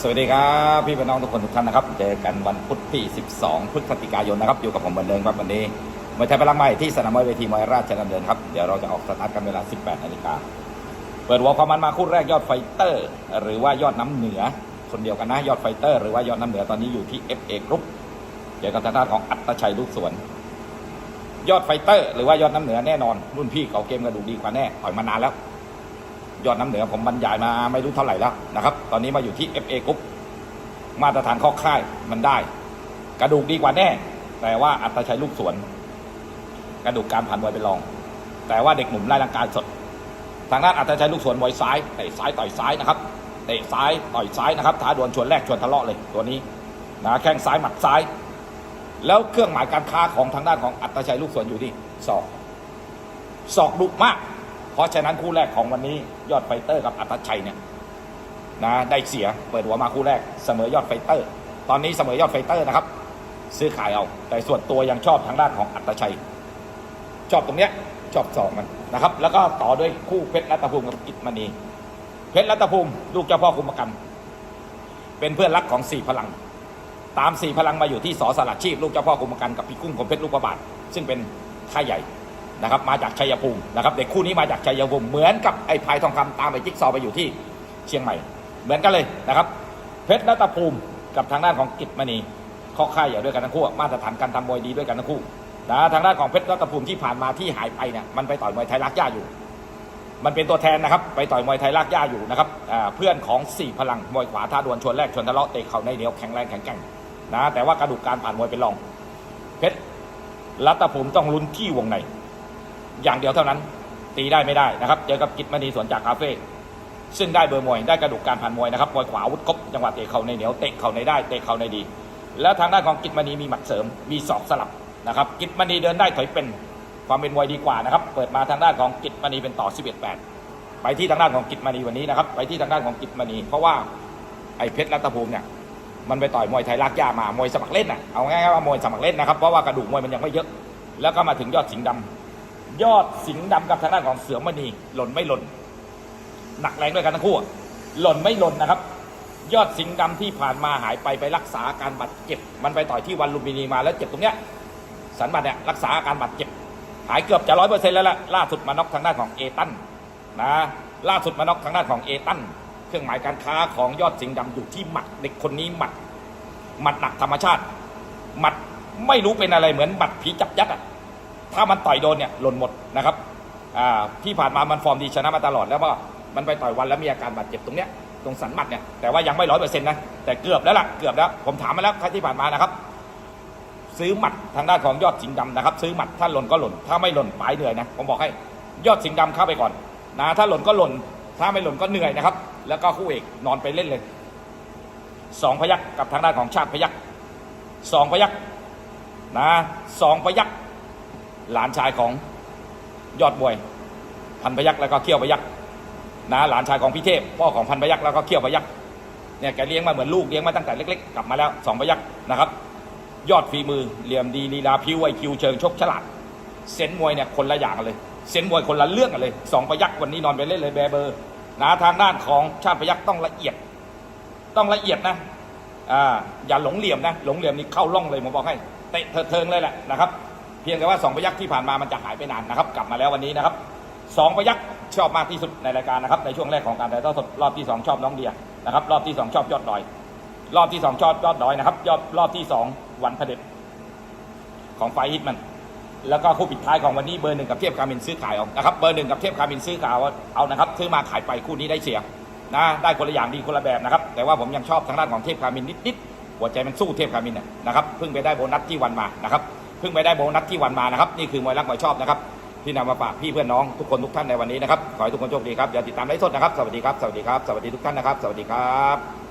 สวัสดีครับพี่พี่น้องทุกคนทุกท่านนะครับเจอกันวันพุธที่ 12 พฤศจิกายนนะครับอยู่กับผมเหมือนเดิมครับวันนี้มวยไทยพลังใหม่ที่สนามมวยเวทีมวยราชดำเนินครับเดี๋ยวเราจะออกสตาร์ทกันเวลา 18 นาฬิกาเปิดหัวความมันมาคู่แรกยอดไฟเตอร์ หรือว่ายอดน้ำเหนือคนเดียวกันนะยอดไฟเตอร์หรือว่ายอดน้ำเหนือตอนนี้อยู่ที่ FA Group เจอกับทางด้านของอัตชัยลูกสวน ยอดไฟเตอร์ หรือว่ายอดน้ำเหนือแน่นอนรุ่นพี่เขาเกมกระดูกดีกว่าแน่ต่อยมานานแล้ว ยอดน้ำเหนือผมบรรยายมาไม่รู้เท่าไหร่แล้วนะครับ ตอนนี้มาอยู่ที่ FA Group มาตรฐานข้อค่ายมันได้ กระดูกดีกว่าแน่ แต่ว่าอัตชัยลูกสวน กระดูกการผ่านมวยเป็นรอง แต่ว่าเด็กหนุ่มไล่ร่างกายสด ทางด้านอัตชัยลูกสวนมวยซ้ายเตะซ้ายต่อยซ้ายนะครับเตะซ้ายต่อยซ้ายนะครับท้าดวลชวนแรกชวนทะเลาะเลยตัวนี้นะแข้งซ้ายหมัดซ้าย แล้วเครื่องหมายการค้าของทางด้านของอัตชัยลูกสวนอยู่ที่ศอกศอกดุมาก เพราะฉะนั้นคู่แรกของวันนี้ยอดไฟเตอร์กับอัตชัยเนี่ยนะได้เสียเปิดหัวมาคู่แรกเสมอยอดไฟเตอร์ ตอนนี้เสมอยอดไฟเตอร์นะครับ ซื้อขายเอา แต่ส่วนตัวยังชอบทางด้านของอัตชัย ชอบตรงเนี้ยชอบสองมันนะครับ แล้วก็ต่อด้วยคู่เพชรรัตภูมิกับอิตมณีเพชรรัตภูมิลูกเจ้าพ่อคุมประกัน เป็นเพื่อนรักของสี่พลัง ตามสี่พลังมาอยู่ที่สอสลัดชีพ ลูกเจ้าพ่อคุมประกันกับพี่กุ้งผมเพชรลูกประบาทซึ่งเป็นค่าใหญ่ นะครับมาจากชัยภูมินะครับเด็กคู่นี้มาจากชัยภูมิเหมือนกับไอ้พายทองคำตามไอ้จิ๊กซอว์ไปอยู่ที่เชียงใหม่ เหมือนกันเลยนะครับ เพชรรัตภูมิกับทางด้านของกิจมณีข้อค่ายใหญ่ด้วยกันทั้งคู่มาตรฐานการทำมวยดีด้วยกันทั้งคู่นะทางด้านของเพชรรัตภูมิที่ผ่านมาที่หายไปเนี่ยมันไปต่อยมวยไทยรักย่าอยู่ มันเป็นตัวแทนนะครับ ไปต่อยมวยไทยรักย่าอยู่นะครับเพื่อนของสี่พลังมวยขวาท่าดวลชวนแรกชวนทะเลาะเตะเข่าในเหนียวแข็งแรงแข็งแกร่งนะแต่ว่ากระดูกการผ่านมวยเป็นรอง เพชรรัตภูมิต้องลุ้นที่วงใน อย่างเดียวเท่านั้น ตีได้ไม่ได้นะครับ เจอกับกิจมณีสวนจากคาเฟ่ซึ่งได้เบอร์มวยได้กระดูกการผ่านมวยนะครับมวยขวาอาวุธครบจังหวะเตะเข่าในเหนียวเตะเข่าในได้เตะเข่าในดี แล้วทางด้านของกิจมณีมีหมัดเสริมมีศอกสลับนะครับกิจมณีเดินได้ถอยเป็นความเป็นมวยดีกว่านะครับ เปิดมาทางด้านของกิจมณีเป็นต่อ 11 8 ไปที่ทางด้านของกิจมณีวันนี้นะครับ ไปที่ทางด้านของกิจมณี เพราะว่าไอ้เพชรรัตภูมิเนี่ยมันไปต่อยมวยไทยลากย่ามามวยสมัครเล่นน่ะเอาง่ายๆว่ามวยสมัครเล่นนะครับเพราะว่ากระดูกมวยมันยังไม่เยอะ แล้วก็มาถึงยอดสิงห์ดำ ยอดสิงห์ดำกับทางด้านของเสือมณีหล่นไม่หล่น หนักแรงด้วยกันทั้งคู่ หล่นไม่หล่นนะครับ ยอดสิงห์ดำที่ผ่านมาหายไปไปรักษาอาการบาดเจ็บ มันไปต่อยที่วันลุมพินีมาแล้วเจ็บตรงเนี้ยสันบัตเนี่ยรักษาอาการบาดเจ็บ หายเกือบจะร้อยเปอร์เซ็นต์แล้วล่ะล่าสุดมาน็อกทางด้านของเอตันนะล่าสุดมาน็อกทางด้านของเอตันเครื่องหมายการค้าของยอดสิงห์ดำอยู่ที่หมัดเด็กคนนี้หมัดหมัดหนักธรรมชาติหมัดไม่รู้เป็นอะไรเหมือนหมัดผีจับยัดอะ ถ้ามันต่อยโดนเนี่ยหล่นหมดนะครับที่ผ่านมามันฟอร์มดีชนะมาตลอดแล้วก็มันไปต่อยวันแล้วมีอาการบาดเจ็บตรงเนี้ยตรงสันหมัดเนี่ยแต่ว่ายังไม่ร้อยเปอร์เซ็นต์นะแต่เกือบแล้วล่ะเกือบแล้วผมถามมาแล้วที่ผ่านมานะครับ ซื้อหมัดทางด้านของยอดสิงห์ดำนะครับ ซื้อหมัดถ้าหล่นก็หล่น ถ้าไม่หล่นปลายเหนื่อยนะผมบอกให้ยอดสิงห์ดำเข้าไปก่อนนะถ้าหล่นก็หล่น ถ้าไม่หล่นก็เหนื่อยนะครับ แล้วก็คู่เอกนอนไปเล่นเลยสองพยักกับทางด้านของชาติพยักสองพยักนะสองพยัก หลานชายของยอดบวย พันพยักแล้วก็เขี้ยวพยักนะหลานชายของพี่เทพพ่อของพันพยักแล้วก็เขี้ยวพยักเนี่ยแกเลี้ยงมาเหมือนลูกเลี้ยงมาตั้งแต่เล็กๆ กลับมาแล้วสองพยักนะครับ ยอดฝีมือเหลี่ยมดีลีลาพิวไอคิวเชิงชกฉลาดเซนมวยเนี่ยคนละอย่างเลยเซนมวยคนละเรื่องกันเลยสองพยักวันนี้นอนไปเล่นเลยแบร์เบอร์นะทางด้านของชาติพยักต้องละเอียด ต้องละเอียดนะอ่าอย่าหลงเหลี่ยมนะหลงเหลี่ยมนี่เข้าล่องเลยผมบอกให้เตะเถิดเทิงเลยแหละนะครับ เพียงแต่ว่าสองพยักที่ผ่านมามันจะหายไปนานนะครับ กลับมาแล้ววันนี้นะครับสองพยักชอบมากที่สุดในรายการนะครับ ในช่วงแรกของการถ่ายทอดสดรอบที่สองชอบน้องเดียนะครับ รอบที่สองชอบยอดดอย รอบที่สองชอบยอดดอยนะครับยอดรอบที่สองวันพเด็จของไฟฮิตมันแล้วก็คู่ปิดท้ายของวันนี้เบอร์หนึ่งกับเทียบคามินซื้อขายเอานะครับเบอร์หนึ่งกับเทียบคามินซื้อขายเอาเอานะครับซื้อมาขายไปคู่นี้ได้เสียนะได้คนละอย่างดีคนละแบบนะครับ แต่ว่าผมยังชอบทางด้านของเทพคามินนิดๆหัวใจมันสู้เทพคามินนะนะครับเพิ่งไปได้โบนัสที่วันมานะครับ เพิ่งไปได้โบนัสที่วันมานะครับนี่คือมวยรักมวยชอบนะครับที่นำมาฝากพี่เพื่อนน้องทุกคนทุกท่านในวันนี้นะครับขอให้ทุกคนโชคดีครับอย่าติดตามไลฟ์สดนะครับสวัสดีครับสวัสดีครับสวัสดีทุกท่านนะครับ สวัสดีครับ